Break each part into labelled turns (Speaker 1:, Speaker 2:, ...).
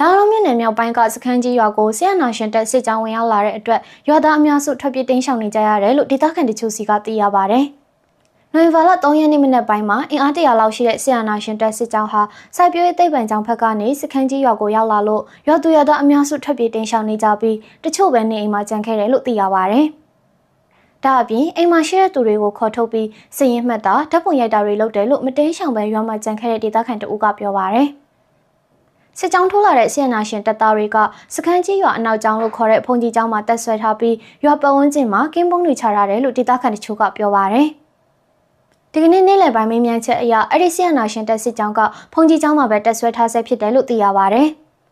Speaker 1: လာလုံးမြို့နယ်မြောက်ပိုင်းကစခန်းကြီးရွာကိုဆီယနာရှင်တပ်စစ်ကြောင်းဝင်ရောက်လာတဲ့အတွက်ရွာသားအများစုထွက်ပြေးတိမ်းရှောင်နေကြရတယ်လို့ဒေသခံတချို့စီကသိရပါဗျ။နိုဝင်ဘာလ3ရက်နေ့မနက်ပိုင်းမှာအင်အားတရာလောက်ရှိတဲ့ဆီယနာရှင်တပ်စစ်ကြောင်းဟာစိုက်ပျိုးရေးသိပ္ပံကျောင်းဘက်ကနေစခန်းကြီးရွာကိုရောက်လာလို့ရွာသူရွာသားအများစုထွက်ပြေးတိမ်းရှောင်နေကြပြီးတချို့ပဲနေအိမ်မှာကြံခဲ့တယ်လို့သိရပါဗျ။ဒါအပြင်အိမ်မှာရှိတဲ့သူတွေကိုခေါ်ထုတ်ပြီးစည်ရင်မှတ်တာဓာတ်ပုံရိုက်တာတွေလုပ်တယ်လို့မတင်းရှောင်ပဲရွာမှာကြံခဲ့တဲ့ဒေသခံတအူးကပြောပါဗျ။ စစ်ကြောင်းထိုးလာတဲ့ဆီယနာရှင်တပ်သားတွေကစခန်းကြီးရွာအနောက်ကျောင်းလို့ခေါ်တဲ့ဖုန်ကြီးကျောင်းမှာတက်ဆွဲထားပြီးရွာပတ်ဝန်းကျင်မှာကင်းပုံးတွေချထားတယ်လို့ဒေသခံတချို့ကပြောပါဗျ။ဒီကနေ့နေ့လယ်ပိုင်းမင်းမြန်ချက်အရအဲ့ဒီဆီယနာရှင်တပ်စစ်ကြောင်းကဖုန်ကြီးကျောင်းမှာပဲတက်ဆွဲထားဆဲဖြစ်တယ်လို့သိရပါဗျ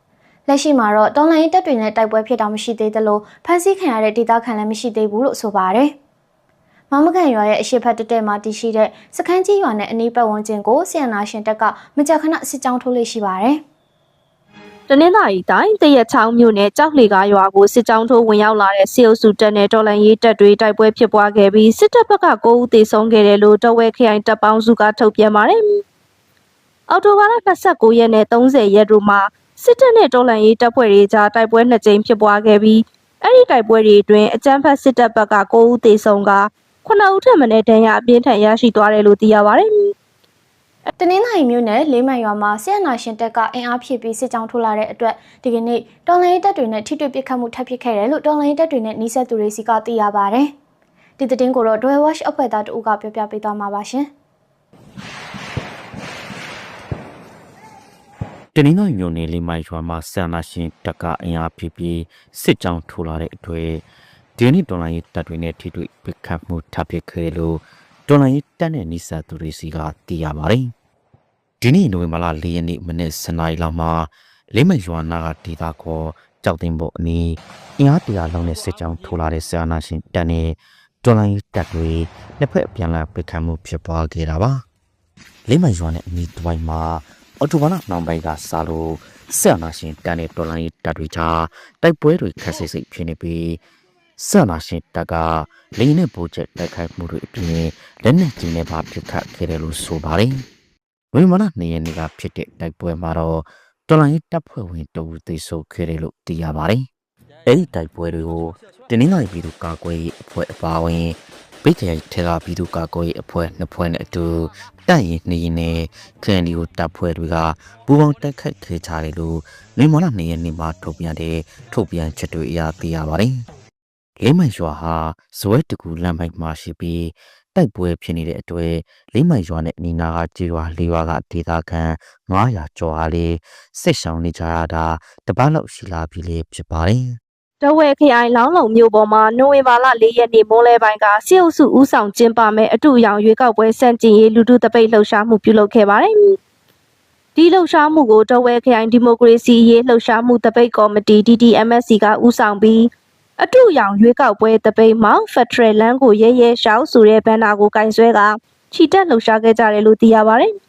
Speaker 1: ။လက်ရှိမှာတော့တော်လိုင်းတပ်တွေနဲ့တိုက်ပွဲဖြစ်တာမရှိသေးသလိုဖမ်းဆီးခံရတဲ့ဒေသခံလည်းမရှိသေးဘူးလို့ဆိုပါတယ်။မမကန်ရွာရဲ့အရှိတ်ဖက်တက်တက်မှာတည်ရှိတဲ့စခန်းကြီးရွာနဲ့အနီးပတ်ဝန်းကျင်ကိုဆီယနာရှင်တပ်ကမကြာခဏစစ်ကြောင်းထိုးလေးရှိပါတယ်။
Speaker 2: တနင်္သာရီတိုင်းတရက်ချောင်းမြို့နယ်ကြောက်လေကားရွာကိုစစ်ကြောင်းထိုးဝင်ရောက်လာတဲ့စစ်အုပ်စုတပ်နဲ့တော်လန်ရေးတပ်တွေတိုက်ပွဲဖြစ်ပွားခဲ့ပြီးစစ်တပ်ဘက်က9ဦးသေဆုံးခဲ့တယ်လို့တော်ဝဲခရိုင်တပ်ပေါင်းစုကထုတ်ပြန်ပါတယ်။အော်တိုဘာလ29ရက်နဲ့30ရက်တို့မှာစစ်တပ်နဲ့တော်လန်ရေးတပ်ဖွဲ့တွေကြားတိုက်ပွဲနှစ်ကြိမ်ဖြစ်ပွားခဲ့ပြီးအဲ့ဒီတိုက်ပွဲတွေအတွင်းအကြမ်းဖက်စစ်တပ်ဘက်က9ဦးသေဆုံးက9ဦးထက်မနည်းဒဏ်ရာအပြင်းထန်ရရှိသွားတယ်လို့သိရပါတယ်။
Speaker 1: တနင်္သာရီမြို့နယ်လေးမန်ရွာမှာဆီယနာရှင်တပ်ကအင်အားဖြည့်ပြီးစစ်ကြောင်းထိုးလာတဲ့အတွက်ဒီကနေ့တော်လိုင်းတပ်တွေနဲ့ထိတွေ့ပစ်ခတ်မှုထပ်ဖြစ်ခဲ့တယ်လို့တော်လိုင်းတပ်တွေနဲ့နှီးဆက်သူတွေစီကသိရပါဗျ။ဒီသတင်းကိုတော့ Dwell Watch အဖွဲ့သားတို့ကပြောပြပေးသွားမှာပါရှင်။
Speaker 3: တနင်္သာရီမြို့နယ်လေးမိုင်ရွာမှာဆန္ဒရှင်တပ်ကအင်အားဖြည့်ပြီးစစ်ကြောင်းထိုးလာတဲ့အတွက်ဒီနေ့တော်လိုင်းရေးတပ်တွေနဲ့ထိတွေ့ပစ်ခတ်မှုထပ်ဖြစ်ခဲ့လို့ တော်လိုင်းရေးတပ်နဲ့နိစသူတွေစီကသိရပါတယ်။ဒီနေ့နိုဝင်ဘာလ၄ရက်နေ့မနေ့စနေလောက်မှာလေးမိုင်ရွာနာကဒေသခေါ်ကြောက်တင်ဖို့အနီးအင်အားတရာလုံးနဲ့စစ်ကြောင်းထိုးလာတဲ့ဆန္ဒရှင်တပ်နဲ့တော်လိုင်းရေးတပ်တွေနှစ်ဖက်အပြန်အလှန်ပစ်ခတ်မှုဖြစ်ပွားခဲ့တာပါ။လေးမိုင်ရွာနဲ့အနီးတစ်ဝိုက်မှာအော်တိုဘာလနောက်ပိုင်းကစလို့ဆက်အနာရှင်တန်တဲ့တော်လိုင်းတပ်တွေကြားတိုက်ပွဲတွေခက်ဆိတ်ဆိတ်ဖြစ်နေပြီး ဆက်အနာရှင်တပ်ကလိန်နဲ့ပိုးချက်တိုက်ခိုက်မှုတွေအပြင်လက်နက်ကြီးနဲ့ပါပစ်ခတ်ခဲ့တယ်လို့ဆိုပါတယ်။ဝိမာနနေရနေကဖြစ်တဲ့တိုက်ပွဲမှာတော့တော်လိုင်းတပ်ဖွဲ့ဝင်တအူသိဆိုခဲ့တယ်လို့သိရပါတယ်။အဲဒီတိုက်ပွဲတွေကိုတင်းနှင်းလိုက်ပြည်သူကာကွယ်ရေးအဖွဲ့အပါအဝင်ပိတ်တဲ့ထေရာပြည်သူကာကွယ်ရေးအဖွဲ့နှစ်ဖွဲ့နဲ့အတူတပ်ရင်နေရင်နဲ့ခရန်ဒီကိုတပ်ဖွဲ့တွေကပူးပေါင်းတိုက်ခိုက်ခဲ့ကြတယ်လို့နေမလာနေရနေမှာထုတ်ပြန်တဲ့ထုတ်ပြန်ချက်တွေအရသိရပါတယ်။ လေးမိုင်ရွာဟာဇွဲတကူလမ်းမိုက်မှာရှိပြီးတိုက်ပွဲဖြစ်နေတဲ့အတွက်လေးမိုင်ရွာနဲ့အနီးနားကကြေးရွာလေးရွာကဒေသခံ900ကျော်အားလေးစစ်ဆောင်နေကြရတာတပတ်လောက်ရှိလာပြီလေဖြစ်ပါတယ်။
Speaker 2: တဝဲခရိုင်လောင်းလုံမြို့ပေါ်မှာနိုဝင်ဘာလ၄ရက်နေ့မိုးလဲပိုင်းကစစ်အုပ်စုဦးဆောင်ကျင်းပမဲ့အတူရောင်ရွေးကောက်ပွဲစန့်ကျင်ရေးလူထုတပိတ်လှုပ်ရှားမှုပြုလုပ်ခဲ့ပါတယ်။ဒီလှုပ်ရှားမှုကိုတဝဲခရိုင်ဒီမိုကရေစီရေးလှုပ်ရှားမှုတပိတ်ကော်မတီ DDMSC ကဦးဆောင်ပြီး အတူရောင်ရွေးကောက်ပွဲတပိတ်မှာဖက်ဒရယ်လမ်းကိုရဲရဲရှောက်ဆိုတဲ့ဘန်နာကိုကင်ဆွဲကချီတက်လှုပ်ရှားခဲ့ကြတယ်လို့သိရပါတယ်။